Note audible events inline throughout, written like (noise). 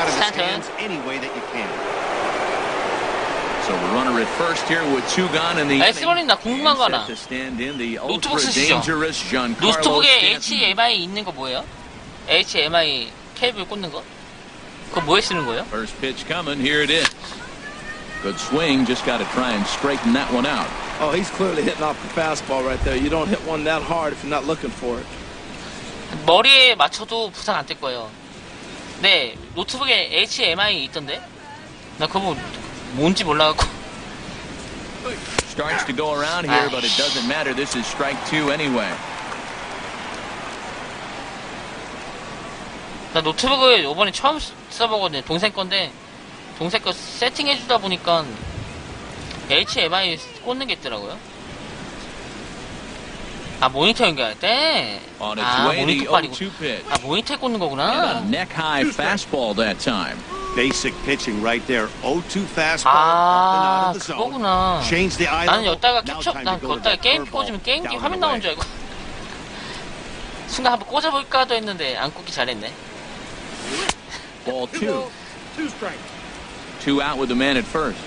out of the stands any way that you can. So the runner at first here with two gone in the 에스버린 나 궁금한 거 하나. set to stand in the 노트북 ultra 쓰시죠? dangerous Giancarlo 노트북에. HDMI 있는 거 뭐예요? HDMI 케이블 꽂는 거? 그거 뭐에 쓰는 거예요? First pitch coming. Here it is. Good swing. Just got to try and straighten that one out. Oh, he's clearly hitting off the fastball right there. You don't hit one that hard if you're not looking for it. 머리에 맞춰도 부상 안 될 거예요. 네, 노트북에 HDMI 있던데? 나 그거 뭐- 뭔지 몰라갖고. Starts to go around here, but it doesn't matter. This is strike two anyway. 나 노트북을 요번에 처음 쓰- 써보거든요. 동생 건데, 동생 거 세팅해주다 보니까 HDMI 꽂는 게 있더라고요. 아, 모니터 연결할 때? 아, 모니터 빨이고. 0-2 pitch. 아, 모니터에 꽂는 거구나. neck high fastball that time. Basic pitching right there. 0-2 fastball. 아. 그거구나. 나는. 여기다가 캡처, 난 거기다가 게임기 curveball 꽂으면 게임기 화면 나오는. 줄 알고. 순간 한번 꽂아볼까도 했는데, 안 꽂기 잘했네. Ball two. Two out with the man at first.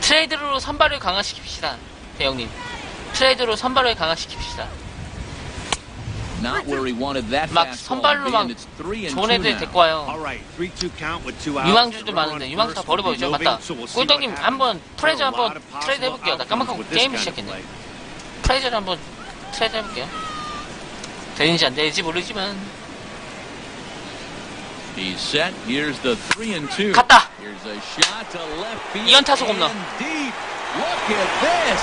트레이드로 선발을 강화시킵시다. 대형님. 트레이드로 선발을 강화시킵시다. 막. 선발로. 막 좋은 애들. 데리고 와요. All right, 3-2 count with two outs. 유망주도 많은데 유망주 다 버려버리죠. 맞다. 꿀떡님 한번 a 한번 트레이드 해볼게요. 나 깜빡하고 게임 시작했네. 트레이드를 한번 트레이드 해볼게요. 되는지 안 되는지 모르지만. 갔다. Here's a shot to left field. 이연 타석 홈런. and deep. Look at this.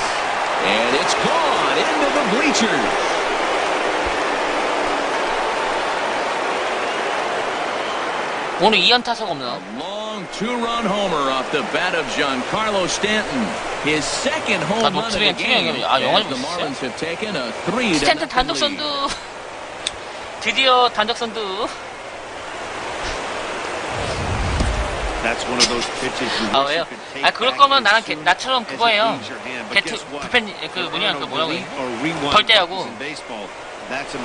And it's gone into the bleachers. 오늘 2연 타석 없나? A long two-run homer off the bat of Giancarlo Stanton. His second home 아, run of the 노트북에 game. 키면 아, 영화 as 좀 the 있었어요? Marlins have taken a three to 스탠튼 nothing 단독 lead. (laughs) 선두. 드디어 단독 선두. 아 왜요? 아 그럴 거면 나랑 개- 나처럼 그거예요. what? 불펜 그 뭐냐 그 뭐라고 해? a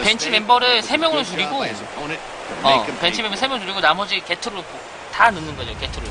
벤치. 멤버를 세 명으로 줄이고 어 벤치 멤버 3명 줄이고 나머지 게트로 다 넣는 거죠 게트로